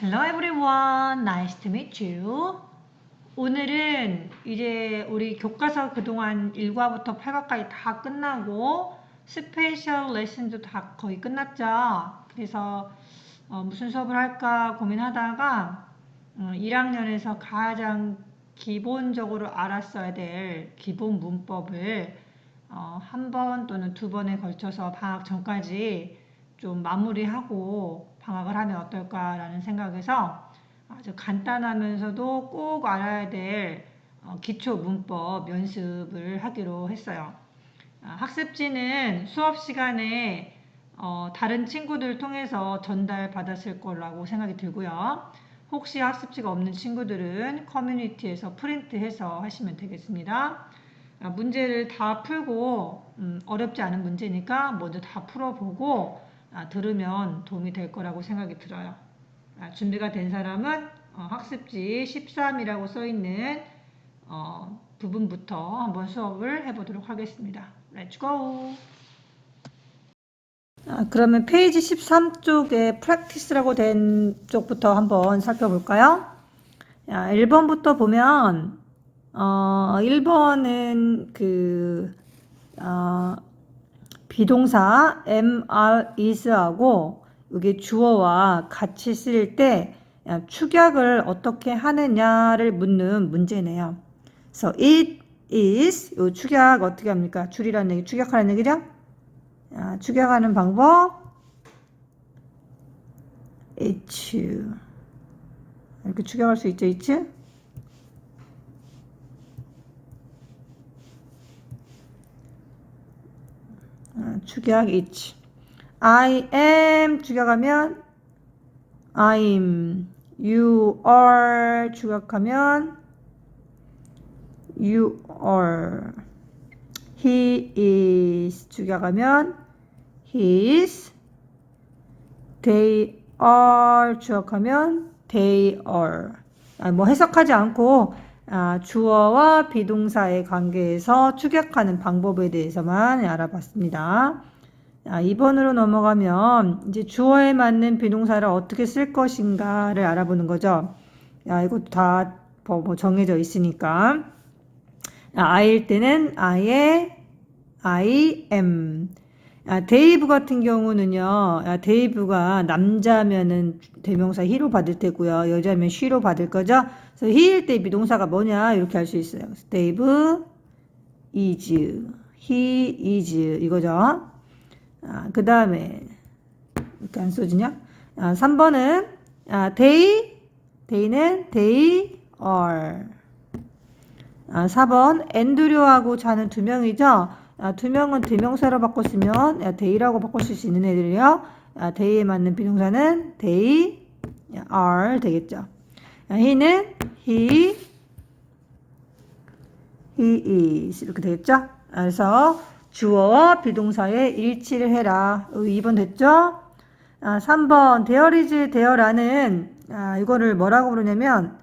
Hello everyone, nice to meet you. 오늘은 이제 우리 교과서 그동안 1과부터 8과까지 다 끝나고 스페셜 레슨도 다 거의 끝났죠. 그래서 어, 무슨 수업을 할까 고민하다가 어, 1학년에서 가장 기본적으로 알았어야 될 기본 문법을 어, 한 번 또는 두 번에 걸쳐서 방학 전까지 좀 마무리하고 방학을 하면 어떨까라는 생각에서 아주 간단하면서도 꼭 알아야 될 어, 기초 문법 연습을 하기로 했어요. 아, 학습지는 수업 시간에 어, 다른 친구들 통해서 전달 받았을 거라고 생각이 들고요. 혹시 학습지가 없는 친구들은 커뮤니티에서 프린트해서 하시면 되겠습니다. 아, 문제를 다 풀고 음, 어렵지 않은 문제니까 먼저 다 풀어보고 아, 들으면 도움이 될 거라고 생각이 들어요. 아, 준비가 된 사람은 어, 학습지 13이라고 써 있는 어, 부분부터 한번 수업을 해보도록 하겠습니다. Let's go. 아, 그러면 페이지 13쪽에 practice라고 된 쪽부터 한번 살펴볼까요? 야, 1번부터 보면 어, 1번은 그 어, 비동사 mr is하고 이게 주어와 같이 쓸때 축약을 어떻게 하느냐를 묻는 문제네요. 그래서 it is 요 축약 어떻게 합니까? 줄이라는 얘기, 축약하는 얘기죠? 아, 축약하는 방법 it's 이렇게 축약할 수 있죠, it's? 축약 it's. I am 축약하면 I'm. You are 축약하면 you are. He is 축약하면 he is. They are 축약하면 they are. 아, 뭐 해석하지 않고 아, 주어와 비동사의 관계에서 축약하는 방법에 대해서만 알아봤습니다. 아, 2번으로 넘어가면 이제 주어에 맞는 비동사를 어떻게 쓸 것인가를 알아보는 거죠. 야, 이것도 다 뭐 정해져 있으니까. 아, I일 때는 I am. 아, 데이브 같은 경우는요, 아, 데이브가 남자면은 대명사 he로 받을 테고요, 여자면 she로 받을 거죠. 그래서 he일 때 비동사가 뭐냐 이렇게 할 수 있어요. 데이브 is, he is 이거죠. 아, 그 다음에 이렇게 안 써지냐? 아, 3번은 아, they, they는 they are. 아, 4번 앤드류하고 자는 두 명이죠. 아, 두 명은 대명사로 바꿨으면 야, they라고 바꾸실 수 있는 애들이요. 아, they에 맞는 비동사는 they are 되겠죠. 아, he는 he, he is 이렇게 되겠죠. 아, 그래서 주어와 비동사의 일치를 해라. 2번 됐죠? 아, 3번 there is there라는 아, 이거를 뭐라고 부르냐면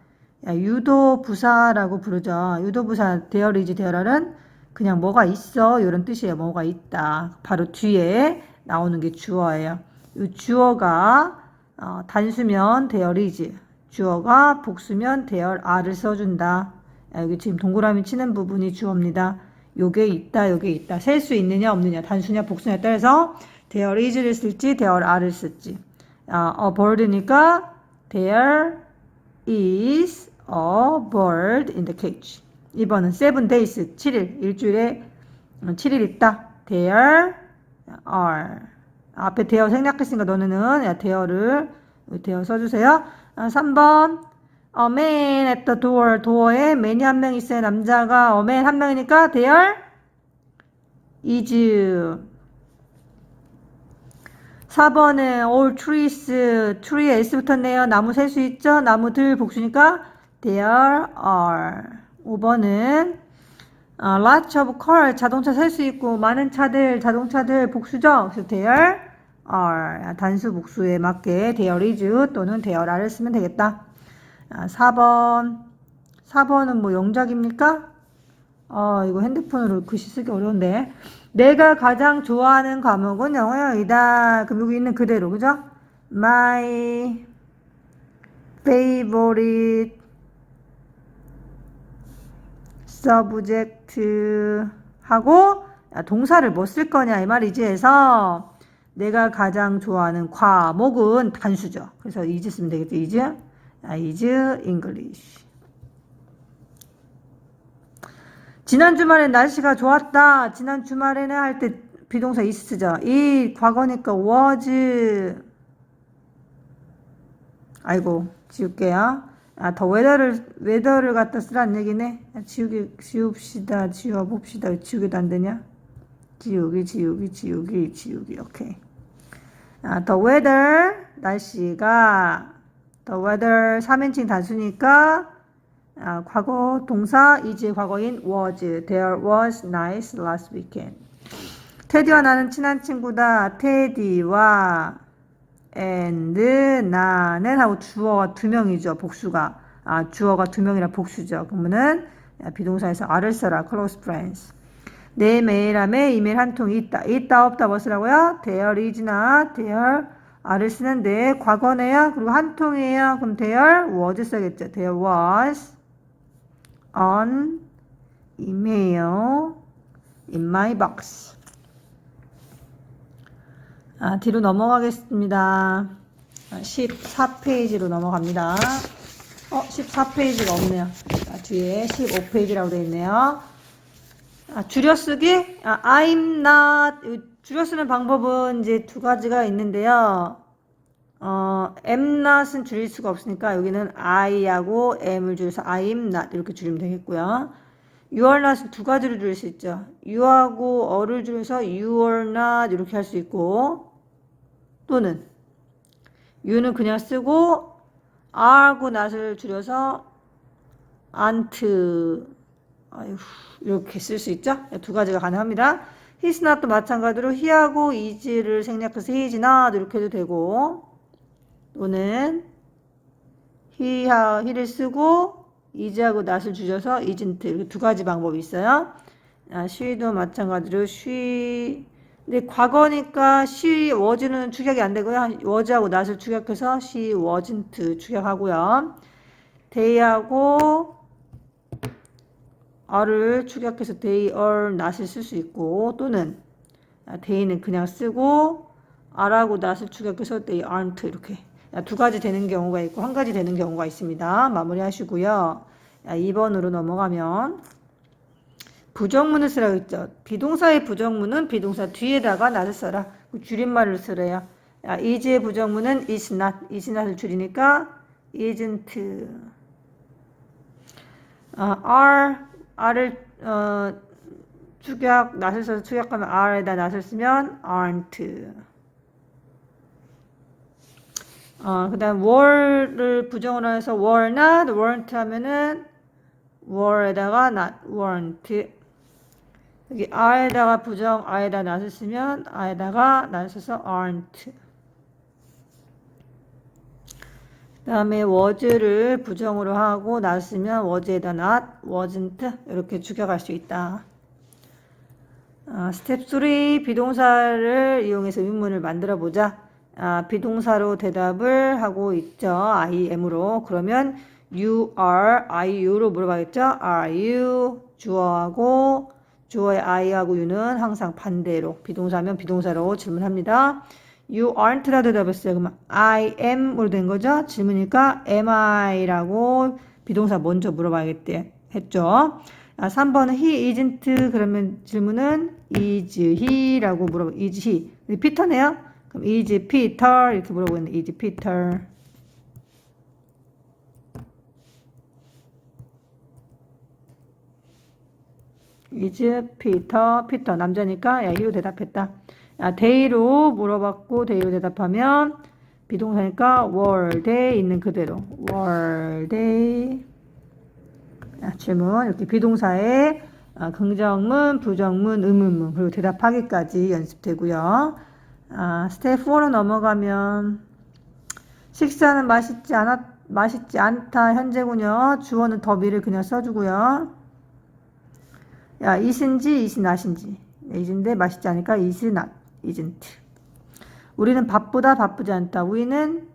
야, 유도 부사라고 부르죠. 유도 부사 there is there는 그냥 뭐가 있어 이런 뜻이에요. 뭐가 있다. 바로 뒤에 나오는 게 주어예요. 이 주어가 어, 단수면 is 주어가 복수면 there are를 써준다. 야, 여기 지금 동그라미 치는 부분이 주어입니다. 요게 있다, 요게 있다. 셀 수 있느냐, 없느냐, 단수냐, 복수냐에 따라서 there is를 쓸지, there are를 쓸지. 아, a bird니까 there is a bird in the cage. 2번은 seven days, 7일, 일주일에 7일 있다. there are. 앞에 there 생략했으니까 너네는 there를 there 써주세요. 아, 3번 a man at the door. 도어에 man이 한 명 있어요. 남자가 a man 한 명이니까 there is. 4번에 all trees. tree에 s 붙었네요. 나무 셀 수 있죠? 나무들 복수니까 there are. 5번은 어, lots of car. 자동차 셀 수 있고 많은 차들, 자동차들 복수죠? 그래서 there are. 단수 복수에 맞게 there is 또는 there are를 쓰면 되겠다. 아, 4번. 4번은 뭐 영작입니까? 어, 이거 핸드폰으로 글씨 쓰기 어려운데. 내가 가장 좋아하는 과목은 영어영이다. 그럼 여기 있는 그대로, 그죠? My favorite subject 하고 야, 동사를 뭐 쓸 거냐 이 말이지 해서 내가 가장 좋아하는 과목은 단수죠. 그래서 is 쓰면 되겠죠. is. 아, is English. 지난 주말에 날씨가 좋았다. 지난 주말에는 할 때 비동사 is 쓰죠. 이 과거니까 was. 아이고 지울게요. 아, 더 웨더를 웨더를 갖다 쓰라는 얘기네. 아, 지우기 지웁시다. 지워 봅시다. 왜 지우기도 안 되냐? 지우기 지우기 지우기 지우기 오케이. 아, the 날씨가 the weather 3인칭 단수니까 아, 과거 동사 이제 과거인 was there was nice last weekend. 테디와 나는 친한 친구다. 테디와 and 나는 하고 주어가 두 명이죠. 복수가. 아, 주어가 두 명이라 복수죠. 그러면은 야, 비동사에서 아를 써라. close friends. 내 메일함에 이메일 한 통이 있다. 있다 없다 뭐 쓰라고요? there is나 there 아를 쓰는데 과거네요. 그리고 한 통이에요. 그럼 there was 써야겠죠. there was an email in my box. 아, 뒤로 넘어가겠습니다. 14페이지로 넘어갑니다. 어, 14페이지가 없네요. 자, 뒤에 15페이지라고 되어 있네요. 아, 줄여쓰기? 아, I'm not. 줄여쓰는 방법은 이제 두 가지가 있는데요. 어, am not은 줄일 수가 없으니까 여기는 I하고 am을 줄여서 I'm not 이렇게 줄이면 되겠고요. Are not은 두 가지로 줄일 수 있죠. you하고 어를 줄여서 you not 이렇게 할 수 있고 또는 you는 그냥 쓰고 are하고 not을 줄여서 아유, 이렇게 쓸 수 있죠? 두 가지가 가능합니다. not도 마찬가지로 he하고 is를 생략해서 not 이렇게 해도 되고 또는 he하, he를 쓰고 is하고 not을 줄여서 isn't 이렇게 두 가지 방법이 있어요. 아, she도 마찬가지로 she 근데 과거니까 she was는 축약이 안 되고요. was하고 not을 축약해서 she wasn't 축약하고요. they하고 are를 축약해서 they are not을 쓸 수 있고 또는 they는 그냥 쓰고 are하고 not을 축약해서 they aren't 이렇게 두 가지 되는 경우가 있고 한 가지 되는 경우가 있습니다. 마무리 하시고요. 2번으로 넘어가면 부정문을 쓰라고 했죠. 비동사의 부정문은 비동사 뒤에다가 not을 써라. 줄임말을 쓰래요. is의 부정문은 is not, is not을 줄이니까 isn't 어, are R을 어, 축약 낫을 써서 축약하면 R에다 낫을 쓰면 aren't. 어, 그 다음 were를 부정으로 해서 were not, weren't 하면은 were에다가 not, weren't. 여기 R에다가 부정, R에다 낫을 쓰면 R에다가 낫을 써서 aren't. 그 다음에 was를 부정으로 하고 낫으면 was에다 not, wasn't 이렇게 추격할 수 있다. 아, 스텝 3 비동사를 이용해서 의문문을 만들어 보자. 아, 비동사로 대답을 하고 있죠. I am으로. 그러면 you are, are you로 물어봐야겠죠. are you 주어하고 주어의 I하고 you는 항상 반대로 비동사면 비동사로 질문합니다. You aren't라 대답했어요. 그러면 I am으로 된 거죠. 질문이니까 am I라고 비동사 먼저 물어봐야겠대 했죠. 아, 3번은 he isn't 그러면 질문은 is he라고 물어봐. is he. 피터네요. 그럼 is Peter 이렇게 물어보는데 is Peter. is Peter. 남자니까 야, he로 대답했다. 아, day로 물어봤고 day로 대답하면 비동사니까 they 있는 그대로 아, 질문 이렇게 비동사에 아, 긍정문, 부정문, 의문문 그리고 대답하기까지 연습되고요. 아, 스텝 4로 넘어가면 식사는 맛있지 않았 맛있지 않다 현재군요. 주어는 더비를 그냥 써주고요. 야, 이신지, 이신 나신지. 이신데 맛있지 않으니까 이신 not, isn't. 우리는 바쁘다, 바쁘지 않다. 우리는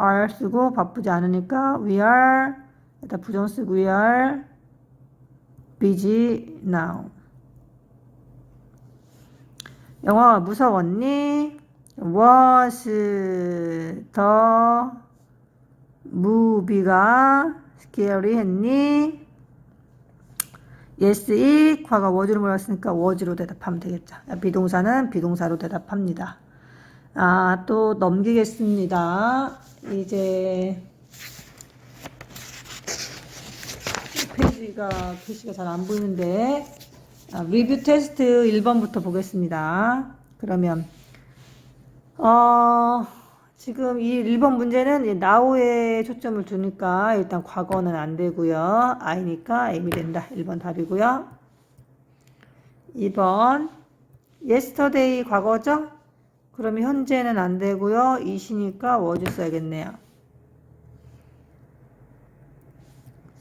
are 쓰고 바쁘지 않으니까 we are 일단 부정 쓰고 we are busy now. 영화가 무서웠니? Was the movie가 scary 했니? Yes, it 과거 was로 물었으니까 was로 대답하면 되겠죠. 비동사는 비동사로 대답합니다. 아, 또 넘기겠습니다. 이제 페이지가 글씨가 잘 안 보이는데 아, 리뷰 테스트 1번부터 보겠습니다. 그러면 어, 지금 이 1번 문제는 now에 초점을 두니까 일단 과거는 안 되고요. I니까 M이 된다. 1번 답이고요. 2번 yesterday 과거죠? 그러면 현재는 안 되고요. 이시니까 was 써야겠네요.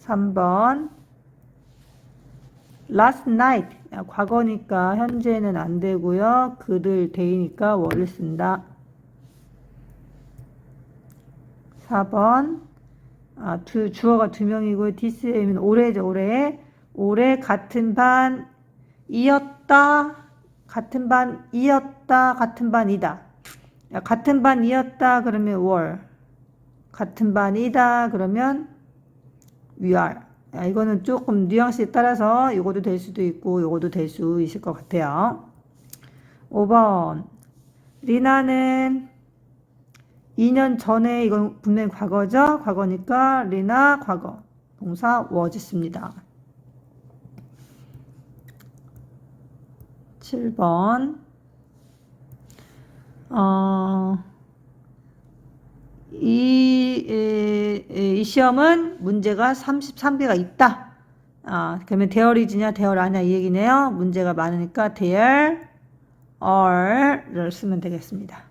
3번 last night 과거니까 현재는 안 되고요. 그들 데이니까 were 쓴다. 4번 아, 두, 주어가 두 명이고 this는 올해죠. 올해 올해 같은 반 이었다. 같은 반 이었다. 같은 반이다. 야, 같은 반이었다 그러면 were. 같은 반이다 그러면 are. 야, 이거는 조금 뉘앙스에 따라서 이것도 될 수도 있고 이것도 될 수 있을 것 같아요. 5번 리나는 2년 전에 이건 분명히 과거죠. 과거니까 리나 과거 동사 씁니다. 7번 어, 이, 에, 에, 이 시험은 문제가 33개가 있다. 아, 그러면 대열이지냐 대열 아니냐 이 얘기네요. 문제가 많으니까 대열 are를 쓰면 되겠습니다.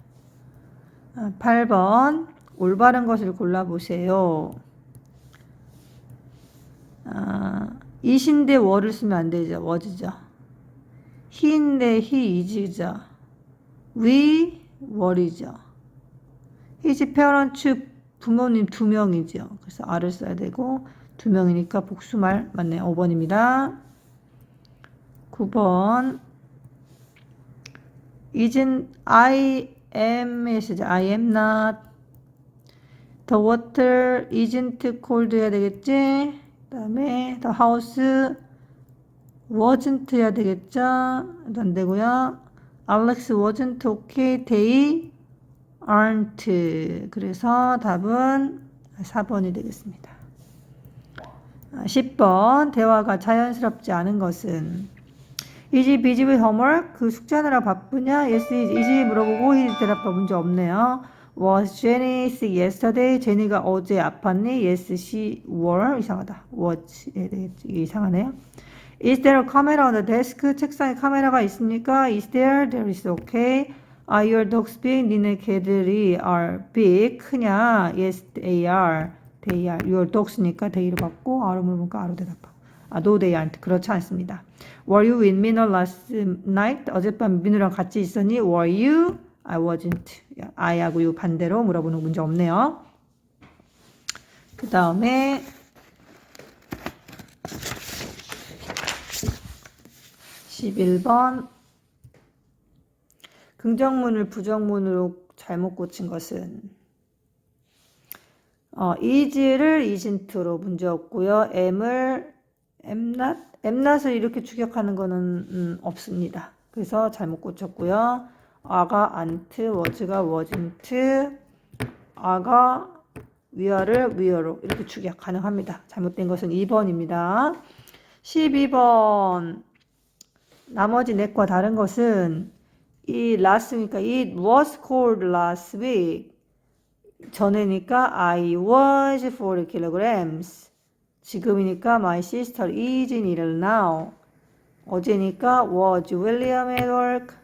8번 올바른 것을 골라보세요. 아, 이신데 월을 쓰면 안 되죠. was죠. he인데 he is죠. we were이죠. His parents 부모님 두 명이죠. 그래서 R을 써야 되고 두 명이니까 복수말 맞네. 5번입니다. 9번 isn't I am 쓰죠. I am not. The water isn't cold 해야 되겠지. 그 다음에 the house wasn't 해야 되겠죠. 안 되고요. Alex wasn't okay. They aren't. 그래서 답은 4번이 되겠습니다. 10번 대화가 자연스럽지 않은 것은 Is he busy with homework? 그 숙제하느라 바쁘냐? Yes, is, is 물어보고 he 대답과 문제 없네요. Was Jenny sick yesterday? 제니가 어제 아팠니? Yes, she were. 이상하다. Was. 이게 이상하네요. Is there a camera on the desk? 책상에 카메라가 있습니까? Is there? There is okay. Are your dogs big? 니네 개들이 are big. 크냐? Yes, they are. They are. Your dogs니까 they로 받고 are로 물으니까 are로 대답하고. 아, no, they aren't. 그렇지 않습니다. Were you with Minna last night? 어젯밤 민우랑 같이 있었니? Were you? I wasn't. I하고 you 반대로 물어보는 문제 없네요. 그 다음에 11번 긍정문을 부정문으로 잘못 고친 것은 어, is를 isn't로 문제 없고요. am을 amnot, amnot을 이렇게 추격하는 거는 음, 없습니다. 그래서 잘못 고쳤고요. 아가 안트, was가 wasn't, 아가 위아를 위어로 이렇게 추격 가능합니다. 잘못된 것은 2번입니다. 12번 나머지 넷과 다른 것은 이 last니까 it was cold last week 전에니까 I was 40 kilograms 지금이니까 my sister is in it now 어제니까 was William at work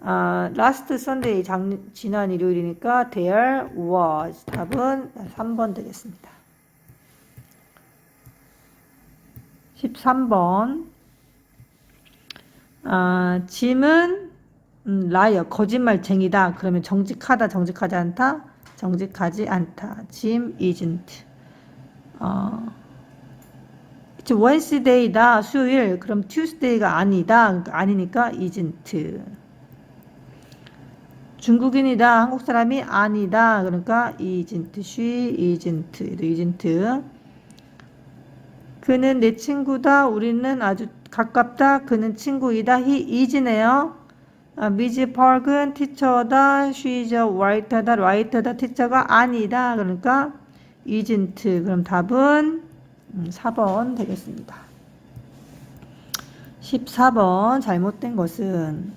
아, last Sunday 장, 지난 일요일이니까 there was 답은 3번 되겠습니다. 13번 아, 짐은 음, 라이어 거짓말쟁이다. 그러면 정직하다, 정직하지 않다. 정직하지 않다. Jim isn't. 어, 이제 Wednesday다. 수요일. 그럼 Tuesday가 아니다. 그러니까 아니니까 isn't. 중국인이다. 한국 사람이 아니다. 그러니까 isn't. She isn't. isn't. 그는 내 친구다. 우리는 아주 가깝다. 그는 친구이다. He is네요. 아, 미지 펄은 티처다. A writer다. writer다. 티처가 아니다. 그러니까 isn't. 그럼 답은 음, 4번 되겠습니다. 14번 잘못된 것은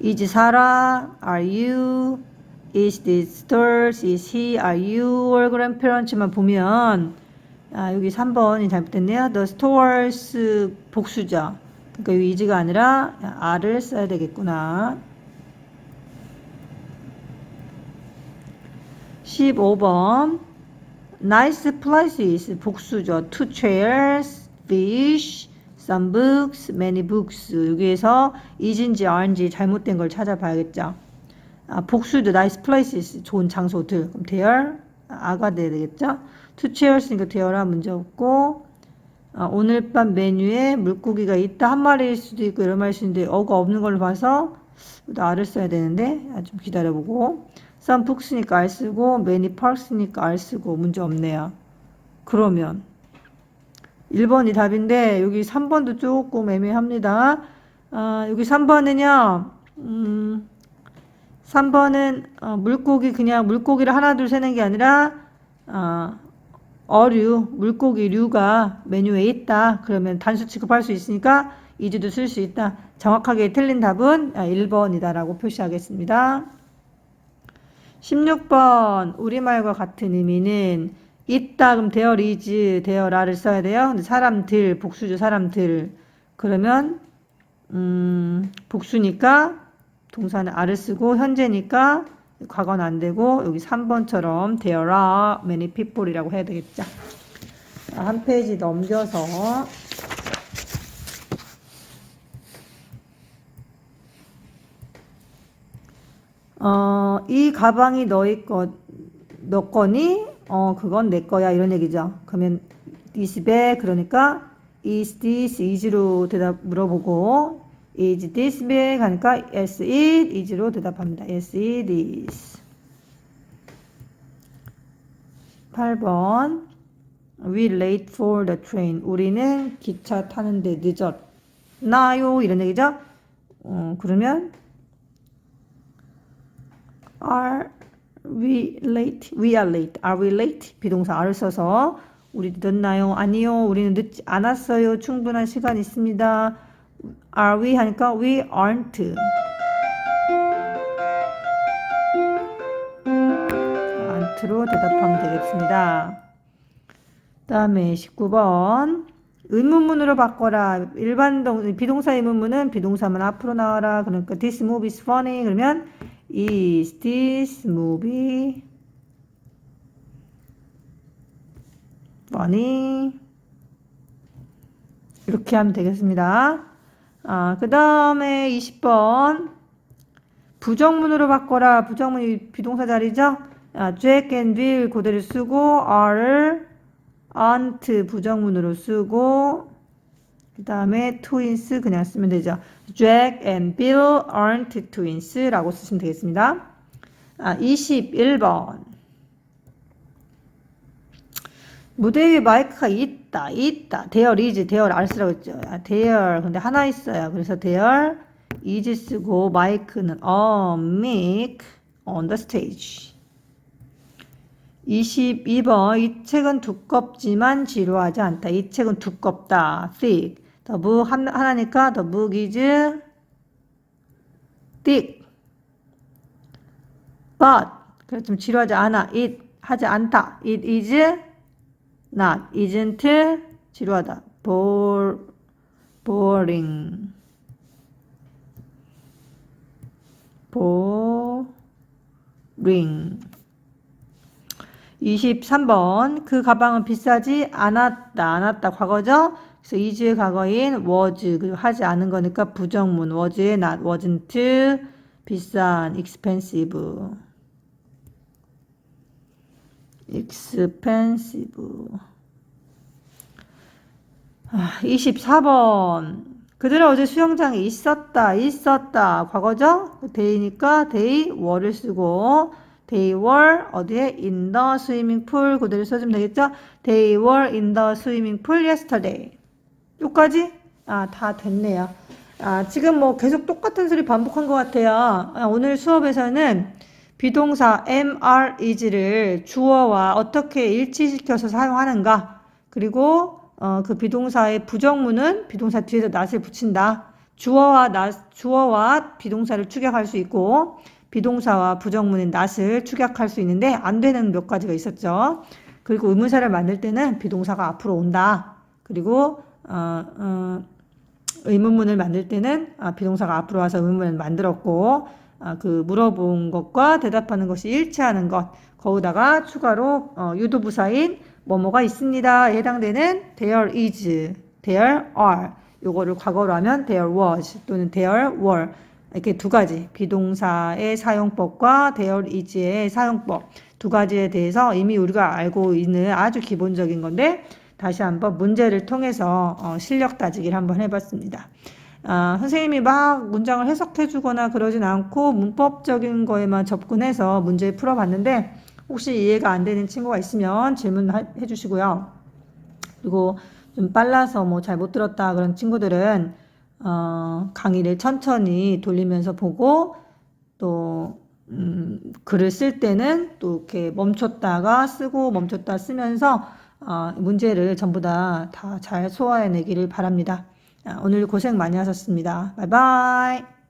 Is Sarah? Are you? Is this stores? Is he? Are you? 월 grandparents만 보면 아, 여기 3번이 잘못됐네요. The stores 복수죠. 그러니까 이 is가 아니라 are를 써야 되겠구나. 15번 Nice places 복수죠. Two chairs, fish, some books, many books. 여기에서 is인지 aren지 잘못된 걸 찾아봐야겠죠. 아, 복수도 nice places 좋은 장소들. 그럼 there 아가 돼야 되겠죠. Two chairs니까 there라 문제 없고 아, 오늘 밤 메뉴에 물고기가 있다 한 마리일 수도 있고 여러 마리일 수도 있는데 어가 없는 걸로 봐서 아를 써야 되는데 아, 좀 기다려보고 some books니까 알 쓰고 many parks니까 알 쓰고 문제 없네요. 그러면 1번이 답인데 여기 3번도 조금 애매합니다. 아, 여기 3번은요. 음, 3번은 어, 물고기 그냥 물고기를 하나 둘 세는 게 아니라 어, 어류 물고기 류가 메뉴에 있다. 그러면 단수 취급할 수 있으니까 이주도 쓸 수 있다. 정확하게 틀린 답은 1번이다라고 표시하겠습니다. 16번 우리말과 같은 의미는 있다 그럼 대열 이즈 대열아를 써야 돼요. 근데 사람들 복수죠 사람들 그러면 음, 복수니까 동사는 아를 쓰고 현재니까 과거는 안 되고 여기 3번처럼 there are many people이라고 해야 되겠죠. 자, 한 페이지 넘겨서 어, 이 가방이 너희 것, 너 거니? 어, 그건 내 거야. 이런 얘기죠. 그러면 this bag, 그러니까 is this, is로 대답 물어보고 is this bag 하니까 yes it is로 대답합니다. yes it is. 8번 we late for the train. 우리는 기차 타는데 늦었나요? 이런 얘기죠. 어, 그러면 Are we late? We are late. Are we late? 비동사 are를 써서 우리 늦었나요? 아니요. 우리는 늦지 않았어요. 충분한 시간 있습니다. Are we 하니까 we aren't. aren't로 대답하면 되겠습니다. 다음에 19번 의문문으로 바꿔라. 일반 동 비동사 의문문은 비동사만 앞으로 나와라. 그러니까 this movie is funny. 그러면 Is this movie funny? 이렇게 하면 되겠습니다. 아, 그 다음에 20번. 부정문으로 바꿔라. 부정문이 비동사 자리죠? 아, Jack and Bill 그대로 쓰고, are, aren't 부정문으로 쓰고, 그 다음에 twins 그냥 쓰면 되죠. Jack and Bill aren't twins라고 쓰시면 되겠습니다. 아, 21번. 무대 위에 마이크가 있다, 있다. 대열 is, 대열 r 쓰라고 했죠. 아, 대열, 근데 하나 있어요. 그래서 대열 is 쓰고 마이크는 a mic on the stage. 22번. 이 책은 두껍지만 지루하지 않다. 이 책은 두껍다. thick. The 하나니까 the book is thick. But 그래 좀 지루하지 않아. It 하지 않다. It is not. Isn't 지루하다. Bore, boring. boring. 23번 그 가방은 비싸지 않았다. 않았다. 과거죠? 그래서 is의 과거인 was 그리고 하지 않은 거니까 부정문 was의 not wasn't 비싼 expensive expensive. 아, 24번. 그들은 어제 수영장에 있었다, 있었다. 과거죠? 데이니까 they were를 쓰고 they were 어디에 in the swimming pool 그대로 써주면 되겠죠? They were in the swimming pool yesterday. 여기까지? 아, 다 됐네요. 아, 지금 뭐 계속 똑같은 소리 반복한 것 같아요. 아, 오늘 수업에서는 비동사 MR is를 주어와 어떻게 일치시켜서 사용하는가, 그리고 어, 그 비동사의 부정문은 비동사 뒤에서 not을 붙인다. 주어와 not, 주어와 비동사를 축약할 수 있고 비동사와 부정문인 not을 축약할 수 있는데 안 되는 몇 가지가 있었죠. 그리고 의문사를 만들 때는 비동사가 앞으로 온다. 그리고 어, 어, 의문문을 만들 때는 아, 비동사가 앞으로 와서 의문문을 만들었고 아, 그 물어본 것과 대답하는 것이 일치하는 것. 거기다가 추가로 어, 유도부사인 뭐뭐가 있습니다에 해당되는 there is, there are. 요거를 과거로 하면 there was 또는 there were. 이렇게 두 가지. 비동사의 사용법과 there is의 사용법. 두 가지에 대해서 이미 우리가 알고 있는 아주 기본적인 건데 다시 한번 문제를 통해서 어, 실력 따지기를 한번 해봤습니다. 아, 선생님이 막 문장을 해석해 주거나 그러진 않고 문법적인 거에만 접근해서 문제 풀어봤는데 혹시 이해가 안 되는 친구가 있으면 질문해 주시고요. 그리고 좀 빨라서 뭐 잘 못 들었다 그런 친구들은 어, 강의를 천천히 돌리면서 보고 또 음, 글을 쓸 때는 또 이렇게 멈췄다가 쓰고 멈췄다 쓰면서 어, 문제를 전부 다 다 잘 소화해내기를 바랍니다. 아, 오늘 고생 많이 하셨습니다. 바이바이.